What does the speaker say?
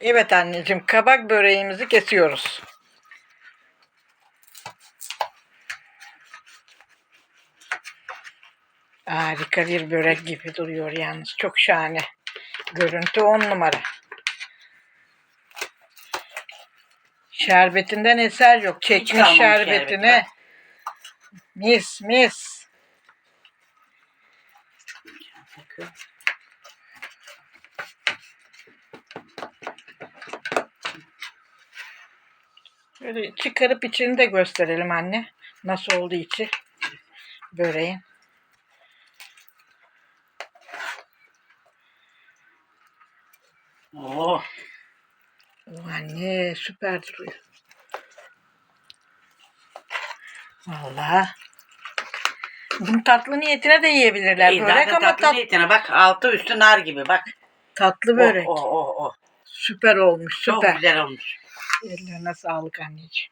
Evet anneciğim kabak böreğimizi kesiyoruz. Harika bir börek gibi duruyor yalnız. Çok şahane. Görüntü on numara. Şerbetinden eser yok. Çekmiş kalmamış şerbetini. şerbeti. Mis mis. Böyle çıkarıp içini de gösterelim anne. Nasıl oldu içi böreğin. Oo. O anne süper duruyor. Vallahi. Bunu tatlı niyetine de yiyebilirler İyi, börek ama tatlı tat, niyetine bak altı üstü nar gibi bak. tatlı börek. Oh, oh, oh, oh. Süper olmuş Çok süper. güzel olmuş. Ellerine sağlık anneciğim.